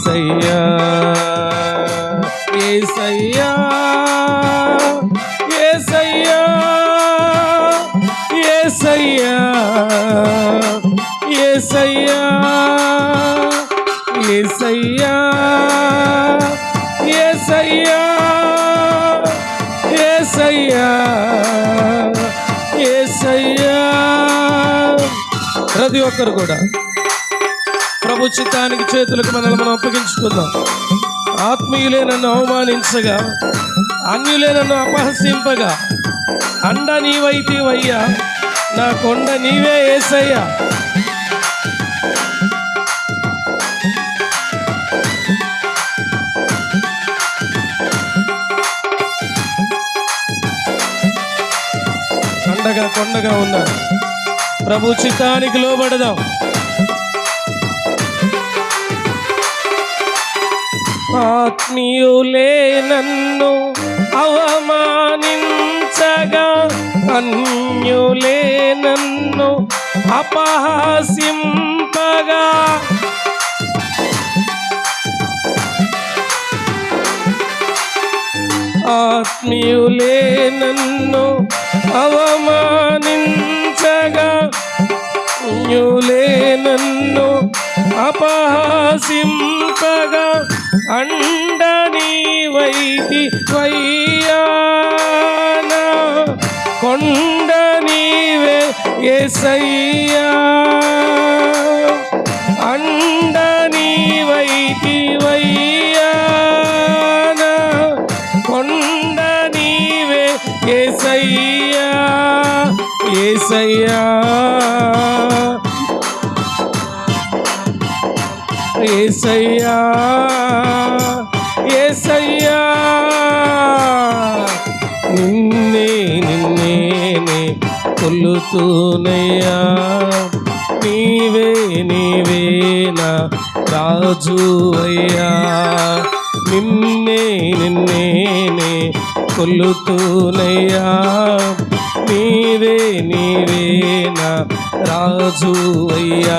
ఏసయ్యా ఏసయ్యా ఏసయ్యా ఏసయ్యా ఏసయ్యా ఏసయ్యా ఏసయ్యా ఏసయ్యా ఏసయ్యా. ప్రతి ఒక్కరు కూడా ప్రభు చేతులకు మనల్ని మనం అప్పగించుకుందాం. ఆత్మీయులే నన్ను అవమానించగా అన్యులే నన్ను అపహసింపగా అండ నీవైతేవయ్యా నా కొండ నీవే ఏసయ్యా. అండగా కొండగా ఉన్నా ప్రభు చిత్తానికి లోబడదాం. ఆత్మీయులే నన్ను అవమానించగా అన్యులే నన్ను అపహాసింపగా. ఆత్మీయులే నన్ను అవమానించ అన్యులే నన్ను అపహాసింపగా అండని వైతి వయ్యానా కొండ ఎసయ్యా ఏసయ్యా నిన్నే నిన్నే కొల్లుతూనయ్యా. నీవే నీవే నా రాజు అయ్యా. నిన్నే నిన్నే కొల్లుతూనయ్యా. నీవే నీవే నా రాజు అయ్యా.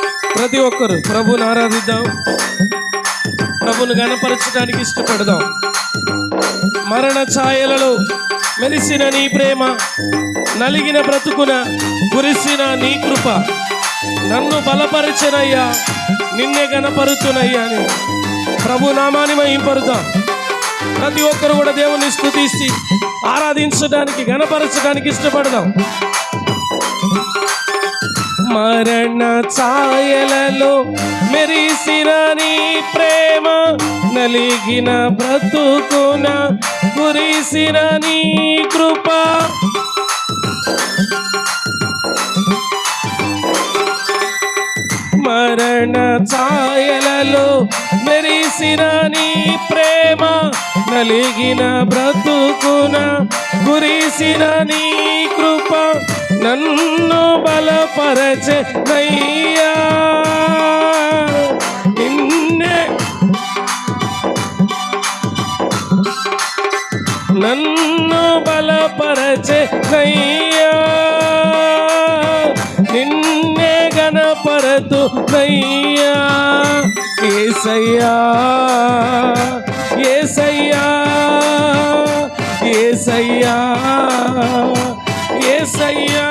ప్రతి ఒక్కరు ప్రభుని ఆరాధిద్దాం. ప్రభుని గణపరచడానికి ఇష్టపడదాం. మరణ ఛాయలలో మెలిసిన నీ ప్రేమ నలిగిన బ్రతుకున కురిసిన నీ కృప నన్ను బలపరచనయ్యా నిన్నే గణపరుచునయ్యా అని ప్రభు నామాని మహింపరుదాం ప్రతి ఒక్కరు కూడా దేవుని స్థుతిసి ఆరాధించడానికి గణపరచడానికి ఇష్టపడదాం. మరణ ఛాయలలో మెరిసిన నీ ప్రేమ నలిగిన బ్రతుకున కురిసిన నీ కృప. మరణ ఛాయలలో మెరిసిన నీ ప్రేమ నలిగిన బ్రతుకున కురిసిన నీ కృప. నన్ను బలపరచే నయ్యా. నిన్నే నన్ను బలపరచే నయ్యా. నిన్నే గణపరతు నయ్యా. ఏసయ్యా ఏసయ్యా ఏసయ్యా. ఏసయ్యా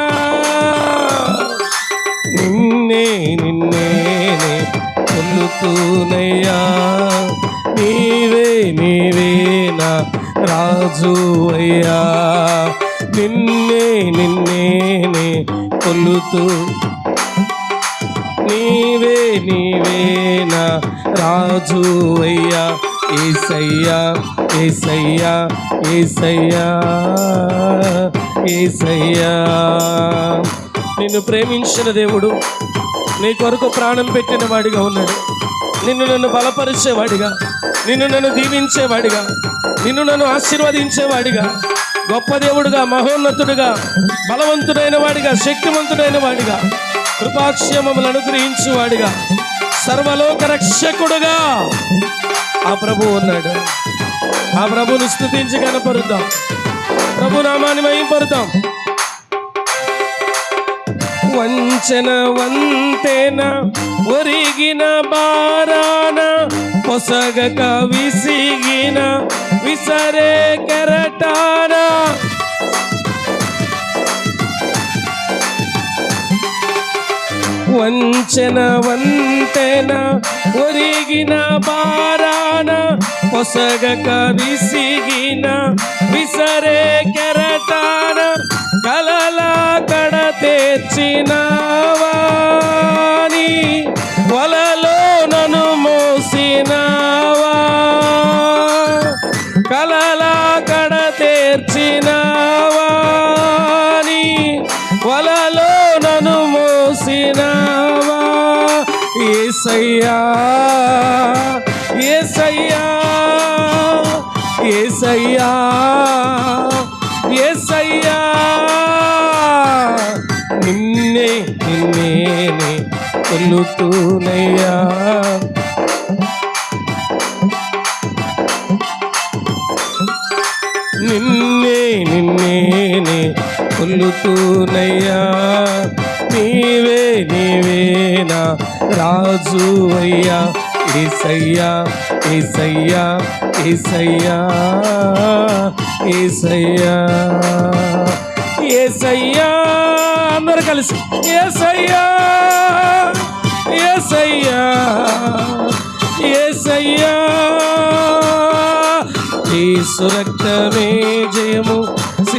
నిన్నే నిన్నే కొల్లుతూనయ్యా నీవే నీవే నా రాజు అయ్యా. నిన్నే నిన్నే కొల్లుతూ నీవే నీవే నా రాజు అయ్యా. ఏసయ్యా ఏసయ్యా ఏసయ్యా. ఏసయ్యా నిన్ను ప్రేమించిన దేవుడు నీ కొరకు ప్రాణం పెట్టిన వాడిగా ఉన్నాడు. నిన్ను నన్ను బలపరిచేవాడిగా నిన్ను నన్ను దీవించేవాడిగా నిన్ను నన్ను ఆశీర్వదించేవాడిగా గొప్ప దేవుడుగా మహోన్నతుడుగా బలవంతుడైన వాడిగా శక్తివంతుడైన వాడిగా కృపాక్షేమములు అనుగ్రహించువాడిగా సర్వలోక రక్షకుడుగా ఆ ప్రభు ఉన్నాడు. ఆ ప్రభుని స్థుతించి కనపరుద్దాం. ప్రభునామాన్ని మహింపడతాం వంచన వంతెన ఒరిగిన బారాన పొసగక విసిగిన విసరేక ವಚನವಂತೆನ ಒರಿಗಿನ ಬಾರಾನ ಹೊಸಗ ಕವಿಸಿಗಿನ ವಿಸರೆ ಕೆರಟಾನ ಕಲಲ ಕಡ తెచ్చినావాని వలలో నన్ను మోసినావా కలలా కడ తెచ్చినావాని వలలో నన్ను మోసినా ఏసయ్యా ఏసయ్యా ఏసయ్యా ఏసయ్యా. నిన్నే నిన్నేనే కొలుతూనయ్యా. నిన్నే నిన్నేనే కొలుతూనయ్యా. రాజు అయ్యా ఏసయ్యా ఏసయ్యా ఏసయ్యా ఏసయ్యా ఏసయ్యా అందరూ కలిసి ఏసయ్యా ఏసయ్యా ఏసయ్యా ఏసు రక్తమే జయము.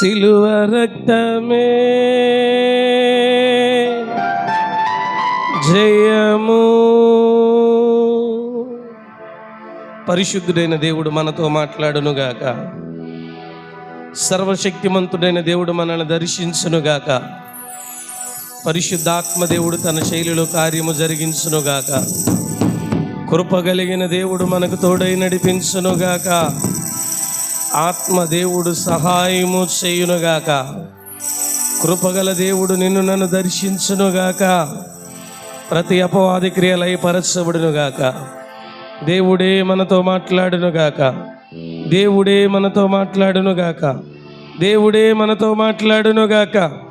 సిలువ రక్తమే. జయము. పరిశుద్ధుడైన దేవుడు మనతో మాట్లాడునుగాక. సర్వశక్తిమంతుడైన దేవుడు మనల్ని దర్శించునుగాక. పరిశుద్ధాత్మ దేవుడు తన శైలిలో కార్యము జరిగించునుగాక. కృప కలిగిన దేవుడు మనకు తోడై నడిపించునుగాక. ఆత్మదేవుడు సహాయము చేయునుగాక. కృపగల దేవుడు నిన్ను నన్ను దర్శించునుగాక. ప్రతి అపవాది క్రియలై పరచబడునుగాక. దేవుడే మనతో మాట్లాడునుగాక. దేవుడే మనతో మాట్లాడునుగాక. దేవుడే మనతో మాట్లాడునుగాక.